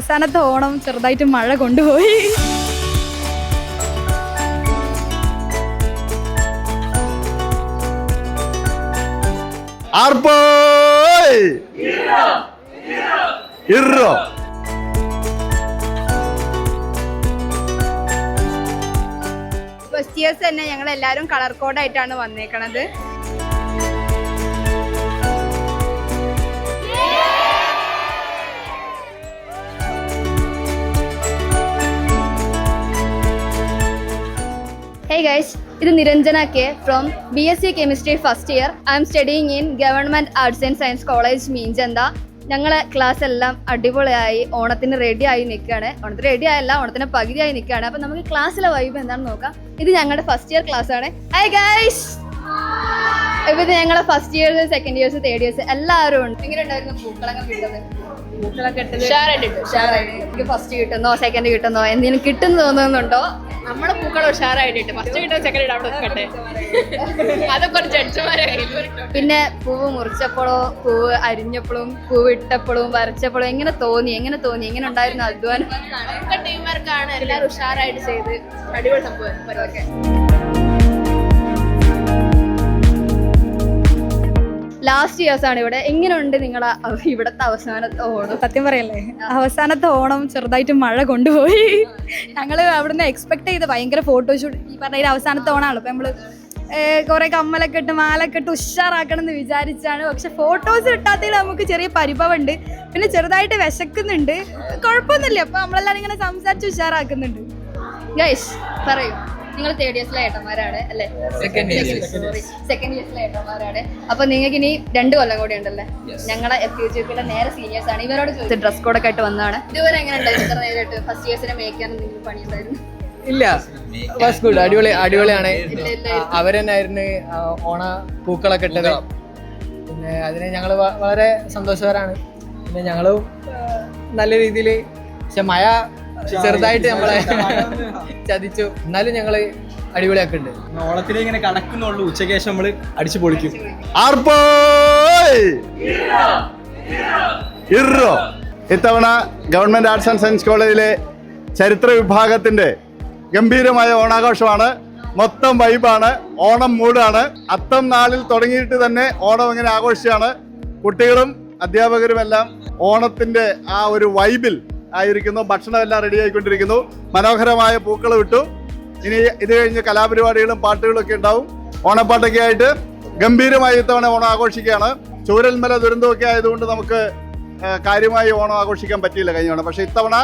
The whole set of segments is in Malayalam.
അവസാനത്തെ ഓണം ചെറുതായിട്ട് മഴ കൊണ്ടുപോയി. ഇറോ. ഫസ്റ്റ് ഇയേഴ്സ് തന്നെ ഞങ്ങൾ എല്ലാവരും കളർ കോഡായിട്ടാണ് വന്നേക്കണത്. ഇത് Niranjana K from B S C chemistry first year I am studying in government arts and science college Meenchanda ഞങ്ങളെ ക്ലാസ് എല്ലാം അടിപൊളിയായി ഓണത്തിന് റെഡിയായി ആയി നിൽക്കുകയാണ് ഓണത്തിന് റെഡി ആയല്ല ഓണത്തിന് പകുതിയായി നിൽക്കുകയാണ് അപ്പൊ നമുക്ക് ക്ലാസ്സിലെ വൈബ് എന്താണെന്ന് നോക്കാം. ഇത് ഞങ്ങളുടെ ഫസ്റ്റ് ഇയർ ക്ലാസ് ആണ്. ഹൈ ഗൈസ് ഇപ്പൊ ഇത് ഞങ്ങളെ first years second years third years എല്ലാവരും ഉണ്ട്. എങ്ങനെ ഉണ്ടായിരുന്നു പൂക്കളൊക്കെ കിട്ടുന്നത്? പൂക്കളൊക്കെ ഫസ്റ്റ് കിട്ടുന്നോ സെക്കൻഡ് കിട്ടുന്നോ എന്തെങ്കിലും കിട്ടുന്നു തോന്നുന്നുണ്ടോ? നമ്മളെ പൂക്കൾ ഉഷാറായിട്ട് ഫസ്റ്റ് കിട്ടുന്ന സെക്കൻഡ് ഇടാൻ അവിടെ നിൽക്കട്ടെ. അതൊക്കെ ജഡ്ജിമാരെ പിന്നെ പൂവ് മുറിച്ചപ്പോഴോ പൂവ് അരിഞ്ഞപ്പോഴും പൂവ് ഇട്ടപ്പോഴും വരച്ചപ്പോഴും എങ്ങനെ തോന്നി എങ്ങനെ തോന്നി എങ്ങനെ ഉണ്ടായിരുന്നു അധ്വാനം? ടീം വർക്കാണ് എല്ലാവരും ഉഷാറായിട്ട് ചെയ്ത് അടിപൊളി സംഭവം ലാസ്റ്റ് ഇയേഴ്സ് ആണ് ഇവിടെ. എങ്ങനെയുണ്ട് നിങ്ങൾ ഇവിടുത്തെ അവസാനത്തെ ഓണം? സത്യം പറയല്ലേ? അവസാനത്തെ ഓണം ചെറുതായിട്ട് മഴ കൊണ്ടുപോയി. ഞങ്ങൾ അവിടുന്ന് എക്സ്പെക്ട് ചെയ്ത് ഭയങ്കര ഫോട്ടോഷൂട്ട് ഈ പറഞ്ഞ അവസാനത്തെ ഓണാണല്ലോ. അപ്പം നമ്മൾ കുറെ കമ്മലൊക്കെ ഇട്ട് മാലൊക്കെ ഇട്ട് ഉഷാറാക്കണം എന്ന് വിചാരിച്ചാണ്. പക്ഷെ ഫോട്ടോസ് കിട്ടാത്തതിൽ നമുക്ക് ചെറിയ പരിഭവമുണ്ട്. പിന്നെ ചെറുതായിട്ട് വിശക്കുന്നുണ്ട്. കുഴപ്പമൊന്നുമില്ല. അപ്പൊ നമ്മളെല്ലാം ഇങ്ങനെ സംസാരിച്ച് ഉഷാറാക്കുന്നുണ്ട്. ഗൈസ് പറയൂ. നിങ്ങൾ തേർഡ് ഇയേഴ്സിലെ ഏട്ടന്മാരാണ് അല്ലേ? സെക്കൻഡ് സെക്കൻഡ് ഇയേഴ്സിലെ ഏട്ടന്മാരാണ്. അപ്പൊ നിങ്ങൾക്ക് ഇനി രണ്ട് കൊല്ലം കൂടി ഉണ്ടല്ലേ? ഞങ്ങളെ എഫ് യു ജി പിയുടെ നേരെ സീനിയേഴ്സ് ആണ്. ഇവരോട് ചോദിച്ചത് ഡ്രസ് കോഡൊക്കെ ആയിട്ട് വന്നതാണ്. ഇതുവരെ എങ്ങനെ ഉണ്ടായിരുന്നു ഇത്ര നേരിട്ട് ഫസ്റ്റ് ഇയേഴ്സിനെ മേക്കാൻ എന്തെങ്കിലും പണിയുണ്ടായിരുന്നു? ഇല്ല. വാസ് ഗുഡ് അടിപൊളി അടിപൊളിയാണ്. തന്നെയായിരുന്നു ഓണ പൂക്കളൊക്കെ ഇട്ടത്. പിന്നെ അതിന് ഞങ്ങൾ വളരെ സന്തോഷകരാണ് പിന്നെ ഞങ്ങളും നല്ല രീതിയിൽ പക്ഷെ മഴ ചെറുതായിട്ട് നമ്മളെ ചതിച്ചു. എന്നാലും ഞങ്ങൾ അടിപൊളിയാക്കുന്നുണ്ട്. ഓണത്തിന് ഇങ്ങനെ കണക്കുന്നുള്ളൂ. ഉച്ചയ്ക്ക് ശേഷം നമ്മൾ അടിച്ചു പൊളിക്കും. ഇറോ! ഇത്തവണ ഗവൺമെന്റ് ആർട്സ് ആൻഡ് സയൻസ് കോളേജിലെ ചരിത്ര വിഭാഗത്തിന്റെ ഗംഭീരമായ ഓണാഘോഷമാണ്. മൊത്തം വൈബാണ്. ഓണം മൂടാണ്. അത്തം നാളിൽ തുടങ്ങിയിട്ട് തന്നെ ഓണം ഇങ്ങനെ ആഘോഷിച്ചാണ് കുട്ടികളും അധ്യാപകരുമെല്ലാം ഓണത്തിന്റെ ആ ഒരു വൈബിൽ ആയിരിക്കുന്നു. ഭക്ഷണം എല്ലാം റെഡി ആയിക്കൊണ്ടിരിക്കുന്നു. മനോഹരമായ പൂക്കൾ വിട്ടു. ഇനി ഇത് കഴിഞ്ഞ് കലാപരിപാടികളും പാട്ടുകളും ഒക്കെ ഉണ്ടാവും. ഓണപ്പാട്ടൊക്കെ ആയിട്ട് ഗംഭീരമായി ഇത്തവണ ഓണം ആഘോഷിക്കുകയാണ്. ചൂരൽമല ദുരന്തമൊക്കെ ആയതുകൊണ്ട് നമുക്ക് കാര്യമായി ഓണം ആഘോഷിക്കാൻ പറ്റിയില്ല കഴിഞ്ഞ ഓണം പക്ഷെ ഇത്തവണ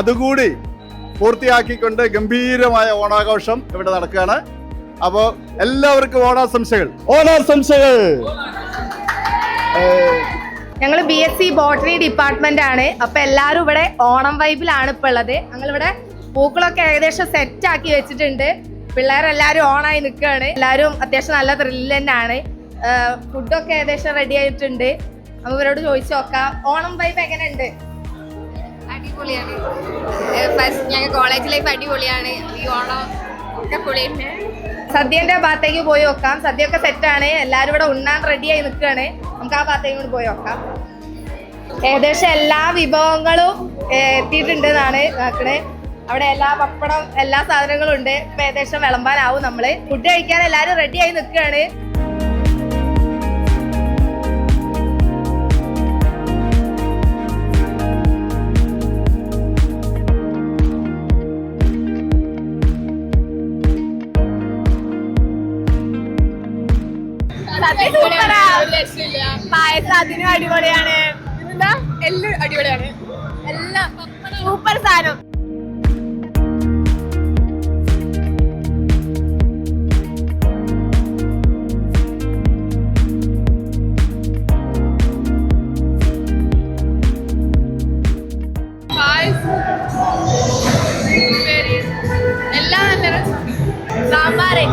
അതുകൂടി പൂർത്തിയാക്കിക്കൊണ്ട് ഗംഭീരമായ ഓണാഘോഷം ഇവിടെ നടക്കുകയാണ്. അപ്പോൾ എല്ലാവർക്കും ഓണാശംസകൾ. ഓണാശംസകൾ. ഞങ്ങൾ B S C botany department ആണ്. അപ്പൊ എല്ലാരും ഇവിടെ ഓണം വൈബിലാണ് ഇപ്പൊ ഉള്ളത്. ഞങ്ങൾ ഇവിടെ പൂക്കളൊക്കെ ഏകദേശം സെറ്റ് ആക്കി വെച്ചിട്ടുണ്ട്. പിള്ളേരെല്ലാരും ഓണായി നിൽക്കുകയാണ് എല്ലാവരും അത്യാവശ്യം നല്ല ത്രില്ല് തന്നെയാണ്. ഫുഡൊക്കെ ഏകദേശം റെഡി ആയിട്ടുണ്ട്. നമുക്ക് ഇവരോട് ചോദിച്ചു നോക്കാം. ഓണം വൈബ് എങ്ങനെയുണ്ട്? അടിപൊളിയാണ്. ഫസ്റ്റ് ഞങ്ങൾ കോളേജ് ലൈഫ് അടിപൊളിയാണ്. ഈ ഓണം ഒക്കെ പൊളിയുണ്ട്. സദ്യന്റെ ഭാഗത്തേക്ക് പോയി നോക്കാം സദ്യയൊക്കെ സെറ്റാണ് എല്ലാരും ഇവിടെ ഉണ്ണാൻ റെഡിയായി നിൽക്കുകയാണ്. നമുക്ക് ആ ഭാഗത്തേക്ക് കൂടി പോയി നോക്കാം ഏകദേശം എല്ലാ വിഭവങ്ങളും എത്തിയിട്ടുണ്ട് എന്നാണ് നോക്കണേ അവിടെ എല്ലാ പപ്പടം എല്ലാ സാധനങ്ങളും ഉണ്ട്. ഇപ്പൊ ഏകദേശം വിളമ്പാനാവും നമ്മൾ. ഫുഡ് കഴിക്കാൻ എല്ലാരും റെഡിയായി നിൽക്കുകയാണ്. പായസം അതിനും അടിപൊളിയാണ്. എന്താ എല്ലാം അടിപൊളിയാണ്. എല്ലാം സൂപ്പർ സാധനം. എല്ലാം നല്ല sambar.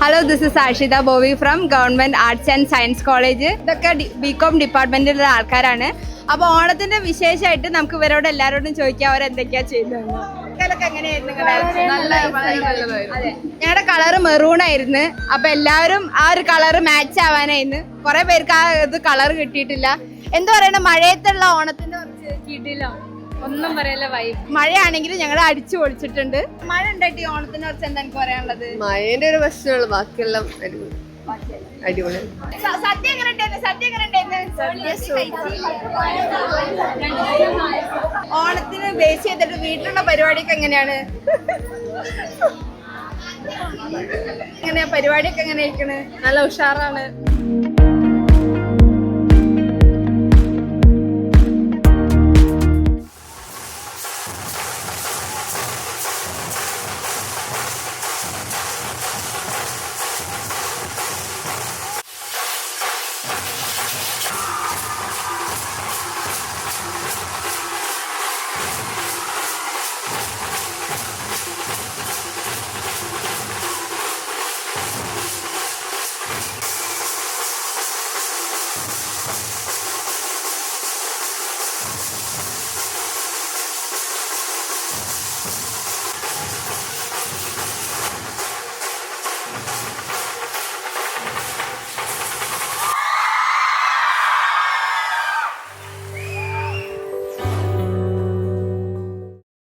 Hello this is Ashitha Bovi from government arts and science college ഇതൊക്കെ ബി കോം ഡിപ്പാർട്ട്മെന്റിലുള്ള ആൾക്കാരാണ്. അപ്പോൾ ഓണത്തിന്റെ വിശേഷമായിട്ട് നമുക്ക് ഇവരോട് എല്ലാവരോടും ചോദിക്കാം അവരെന്തൊക്കെയാ ചെയ്യുന്നത് എങ്ങനെയായിരുന്നു ഞങ്ങളുടെ കളറ് മെറൂൺ ആയിരുന്നു. അപ്പൊ എല്ലാവരും ആ ഒരു കളറ് മാച്ച് ആവാനായിരുന്നു. കുറെ പേർക്ക് ആ ഇത് കളർ കിട്ടിയിട്ടില്ല. എന്താ പറയണ? മഴയത്തുള്ള ഓണത്തിന്റെ കുറച്ച് കിട്ടിയില്ല. ഒന്നും പറയല്ല വൈബ് മഴയാണെങ്കിലും ഞങ്ങൾ അടിച്ചു പൊളിച്ചിട്ടുണ്ട്. മഴ ഉണ്ടായിട്ട് ഈ ഓണത്തിനെ കുറിച്ച് എന്താ എനിക്ക് പറയാനുള്ളത്? മഴേന്റെ ഒരു പ്രശ്നമുള്ളൂ. ബാക്കിയെല്ലാം അടിപൊളി. സദ്യ എങ്ങനെ സദ്യ എങ്ങനെ ഓണത്തിന് ബേസ് ചെയ്തിട്ട് വീട്ടിലുള്ള പരിപാടിയൊക്കെ എങ്ങനെയാണ്? എങ്ങനെയാ പരിപാടിയൊക്കെ എങ്ങനെ നല്ല ഉഷാറാണ്.